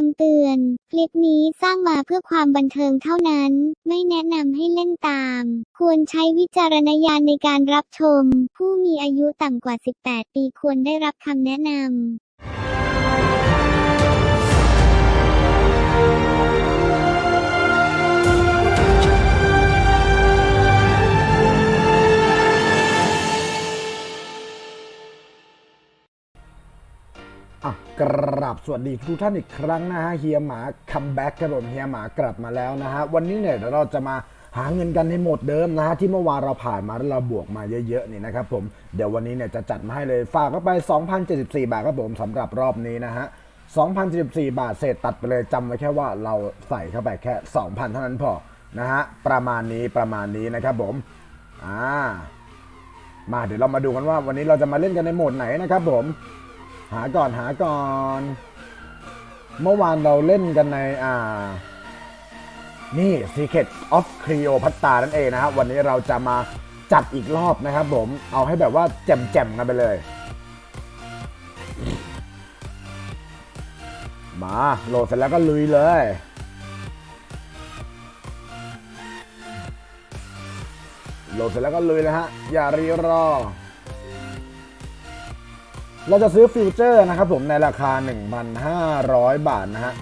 คำเตือน คลิปนี้สร้างมาเพื่อความบันเทิงเท่านั้น ไม่แนะนำให้เล่นตาม ควรใช้วิจารณญาณในการรับชม ผู้มีอายุต่ำกว่า 18 ปีควรได้รับคำแนะนำ วัสดีทุกท่านอีกครั้งนะฮะเฮียหมาคัมแบ็กครับผมเฮียหมากลับมาแล้วนะฮะวันนี้เนี่ยเดี๋ยวเราจะมาหาเงินกันในโหมดเดิมนะฮะที่เมื่อวานเราผ่านมาแล้วเราบวกมาเยอะๆนี่นะครับผมเดี๋ยววันนี้เนี่ยจะจัดมาให้เลยฝากเข้าไป 2,074 บาทครับผมสำหรับรอบนี้นะฮะ2,074 บาทเศษตัดไปเลยจำไว้แค่ว่าเราใส่เข้าไปแค่ 2,000 เท่านั้นพอนะฮะประมาณนี้ประมาณนี้นะครับผมอ่ามาเดี๋ยวเรามาดูกันว่าวันนี้เราจะมาเล่นกันในโหมดไหนนะครับผมหาก่อนหาก่อน เมื่อวานเราเล่นกันในอ่า นี่ Secret of Cleopatra นั่นเองนะครับ วันนี้เราจะมาจัดอีกรอบนะครับผม เอาให้แบบว่าแจ่มๆกันไปเลย มาโหลดเสร็จแล้วก็ลุยเลยโหลดเสร็จแล้วก็ลุยเลยฮะ อย่ารีรอ เราจะซื้อฟิวเจอร์นะครับผมในราคา 1,500 บาทนะฮะ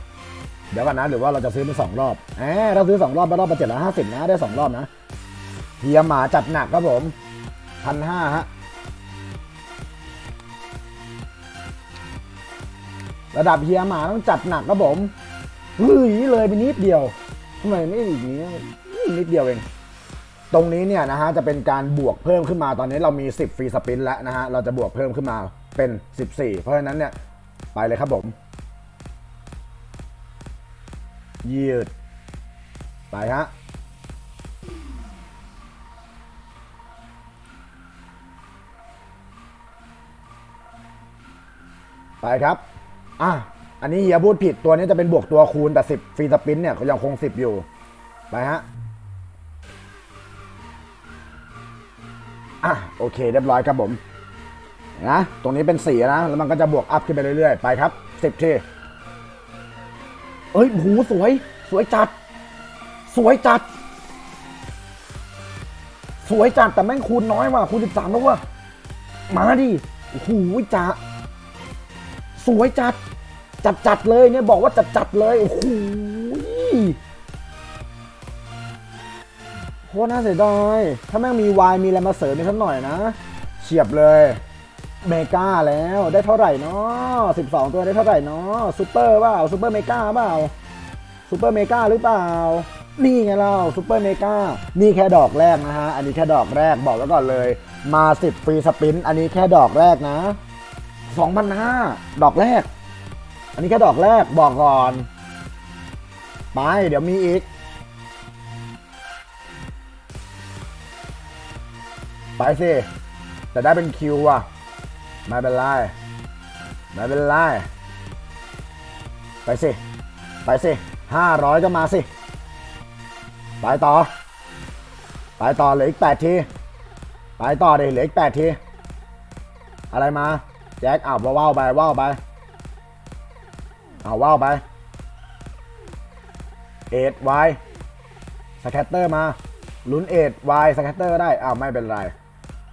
เดี๋ยวกันนะหรือว่าเราจะซื้อเป็นสองรอบแหมเราซื้อสองรอบไปรอบละเจ็ดร้อยห้าสิบนะได้สองรอบนะเฮียหมาจัดหนักครับผมพันห้าฮะระดับเฮียหมาต้องจัดหนักครับผมเฮ้ยเลยไปนิดเดียวทำไมไม่อีกนี้นิดเดียวเอง ตรงนี้เนี่ยนะฮะจะเป็นการบวกเพิ่มขึ้นมาตอนนี้เรามี 10ฟรีสปินแล้วนะฮะเราจะบวกเพิ่มขึ้นมา เป็น 14 เพราะฉะนั้นเนี่ย ไปเลยครับผม ยืด ไปฮะไปครับ อะ อันนี้เฮียพูดผิดตัวนี้จะเป็นบวกตัวคูณแต่ 10ฟรีสปินเนี่ยยังคง 10 อยู่ ไปฮะ อะ โอเค เรียบร้อยครับผม นะ ตรงนี้เป็นสีนะ แล้วมันก็จะบวกอัพขึ้นไปเรื่อยๆ ไปครับสิบทีเอ้ยหูสวย สวยจัด สวยจัด สวยจัด แต่แม่งคูณน้อยว่ะคูณสิบสามแล้วว่ะมาดิโอ้โหจ้าสวยจัด จัดจัดเลยเนี่ยบอกว่าจัดจัดเลยโอ้โหโคตรน่าเสียดายถ้าแม่งมีวายมีอะไรมาเสริมอีกสักหน่อยนะเฉียบเลย เมกาแล้วได้เท่าไหร่เนาะ12 ตัวได้เท่าไหร่เนาะซูเปอร์เปล่าซูเปอร์เมกาเปล่าซูเปอร์เมกาหรือเปล่า นี่ไงเราซูเปอร์เมกานี่แค่ดอกแรกนะฮะ อันนี้แค่ดอกแรกบอกไว้ก่อนเลย มา 10ฟรีสปิน อันนี้แค่ดอกแรกนะ2,500ดอกแรก อันนี้แค่ดอกแรกบอกก่อน ไป เดี๋ยวมีอีก ไปสิแต่ได้เป็นคิวอะ ไม่เป็นไร ไม่เป็นไร ไปสิ ไปสิห้าร้อยก็มาสิ ไปต่อ ไปต่อเหลืออีกแปดที ไปต่อดีเหลืออีกแปดที อะไรมา แจ็คอ้าวว่าวไปว่าวไปอ้าวว่าวไป เอ็ดไวสแคตเตอร์มาลุ้นเอ็ดไวสแคตเตอร์ได้อ้าวไม่เป็นไร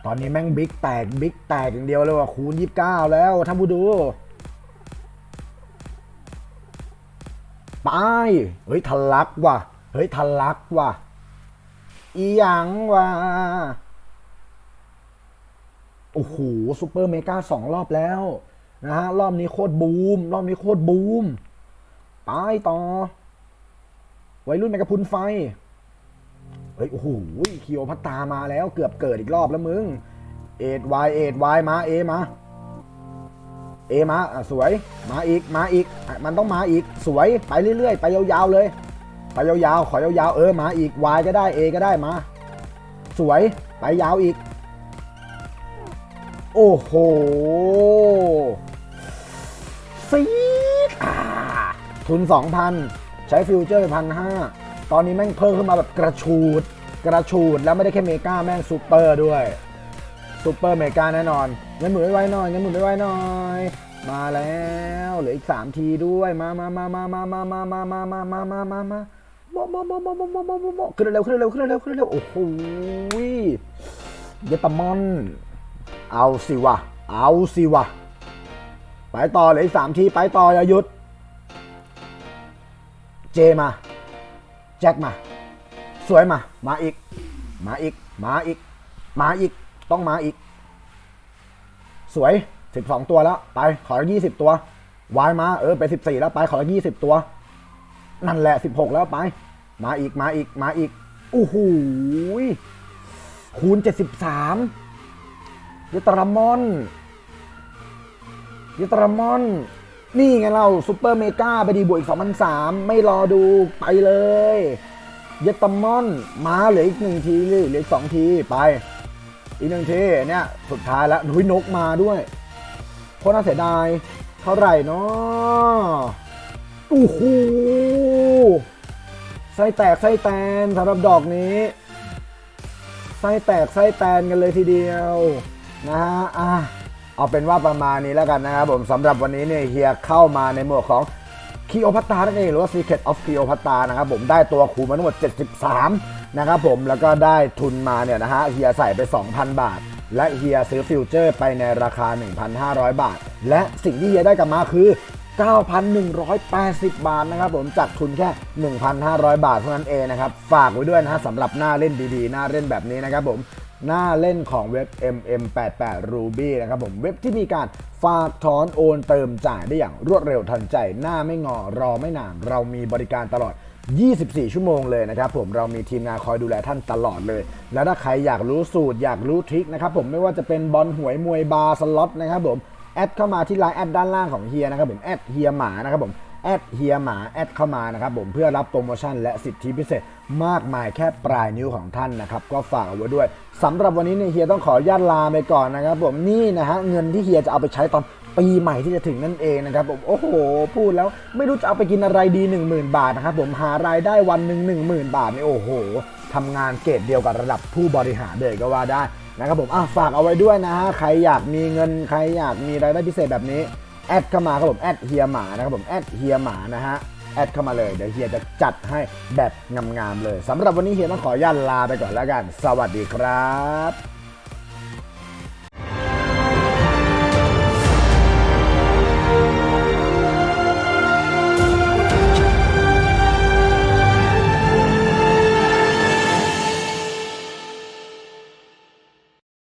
ตอนนี้แม่งบิ๊กแตกบิ๊กแตกอย่างเดียวเลยว่ะคูณยี่สิบเก้าแล้วท่านผู้ดูไปเฮ้ยทะลักว่ะเฮ้ยทะลักว่ะอีหยังว่ะโอ้โหซูเปอร์เมกาสองรอบแล้วนะฮะรอบนี้โคตรบูม รอบนี้โคตรบูม ไปต่อ ไวรุ่นแมกกาพุนไฟ เฮ้ยโอ้โหคิโอพัตตามาแล้วเกือบเกิดอีกรอบแล้วมึงเอ็ดวายเอ็ดวายมาเอมาเอมาอะสวยมาอีกมาอีกมันต้องมาอีกสวยไปเรื่อยๆ ไปยาวๆเลย ไปยาวๆขอยาวๆเออมาอีกวายก็ได้เอก็ได้มา สวยไปยาวอีก โอ้โหซีดทุน2,000ใช้ฟิวเจอร์พันห้า ตอนนี้แม่งเพิ่มขึ้นมาแบบกระชูด กระชูดแล้วไม่ได้แค่เมกาแม่งซูเปอร์ด้วยซูเปอร์เมกาแน่นอนเงินหมุนไว้หน่อยเงินหมุนไว้หน่อย มาแล้วเหลืออีกสามทีด้วยมามามามามามามามามามามามามามาโมโมโมโมโมโมโมโมโมขึ้นเร็วขึ้นเร็วขึ้นเร็วขึ้นเร็วโอ้โหเยตามอน เอาสิวะเอาสิวะไปต่อเหลยสามทีไปต่ออย่าหยุด เจมา แจ็คมา สวยมา มาอีก มาอีก มาอีก มาอีก ต้องมาอีก สวย 12 ตัวแล้ว ไป ขอยี่สิบตัว วายมา เออ ไป 14 แล้ว ไป ขอยี่สิบตัว นั่นแหละ 16 แล้ว ไป มาอีก มาอีก มาอีกโอ้โหยคูณ 73ยตรามอนยตรามอน นี่ไงเราซูเปอร์เมกาไปดีบวกอีก2,003ไม่รอดูไปเลยยตมอนมาเหลืออีกหนึ่งทีเหลืออีกสองทีไป อีกหนึ่งทีเนี่ยสุดท้ายแล้วหุยนกมาด้วยโคตรน่าเสียดายเท่าไหร่เนาะโอ้โหไส้แตกไส้แตนสำหรับดอกนี้ไส้แตกไส้แตนกันเลยทีเดียว นะฮะอะ เอาเป็นว่าประมาณนี้แล้วกันนะครับผมสำหรับวันนี้เนี่ยเฮียเข้ามาในหมวดของคีโอพัตตานั่นเองหรือว่า Secret of Cleopatra นะครับผมได้ตัวคูมาทั้งหมด 73 นะครับผมแล้วก็ได้ทุนมาเนี่ยนะฮะเฮียใส่ไป 2,000 บาท และเฮียซื้อฟิวเจอร์ไปในราคา 1,500 บาท และสิ่งที่เฮียได้กลับมาคือ 9,180 บาทนะครับผมจากทุนแค่ 1,500 บาทเท่านั้นเองนะครับ ฝากไว้ด้วยนะฮะสำหรับหน้าเล่นดีๆ หน้าเล่นแบบนี้นะครับผม หน้าเล่นของเว็บ MM88 Ruby นะครับผมเว็บที่มีการฝากถอนโอนเติมจ่ายได้อย่างรวดเร็วทันใจ หน้าไม่งอรอไม่นาน เรามีบริการตลอด 24 ชั่วโมงเลยนะครับผมเรามีทีมงานคอยดูแลท่านตลอดเลย แล้วถ้าใครอยากรู้สูตรอยากรู้ทริคนะครับผมไม่ว่าจะเป็นบอลหวยมวยบาร์สล็อตนะครับผมแอดเข้ามาที่ไลน์แอดด้านล่างของเฮียนะครับผมแอดเฮียหมานะครับผม แอดเฮียหมาแอดเข้ามานะครับผมเพื่อรับโปรโมชั่นและสิทธิพิเศษมากมายแค่ปลายนิ้วของท่านนะครับ ก็ฝากเอาไว้ด้วยสำหรับวันนี้เนี่ยเฮียต้องขอญาตลาไปก่อนนะครับผมนี่นะฮะเงินที่เฮียจะเอาไปใช้ตอนปีใหม่ที่จะถึงนั่นเองนะครับผมโอ้โห พูดแล้วไม่รู้จะเอาไปกินอะไรดี 10,000 บาทนะครับผมหารายได้วันหนึ่ง10,000 บาทนี่โอ้โหทำงานเกรดเดียวกับระดับผู้บริหารเลยก็ว่าได้นะครับผมอะฝากเอาไว้ด้วยนะฮะใครอยากมีเงินใครอยากมีรายได้พิเศษแบบนี้ แอดเข้ามาครับผมแอดเฮียหมานะครับผมแอดเฮียหมานะฮะแอดเข้ามาเลยเดี๋ยวเฮียจะจัดให้แบบงามๆเลยสำหรับวันนี้เฮียต้องขออนุญาตลาไปก่อนแล้วกัน สวัสดีครับ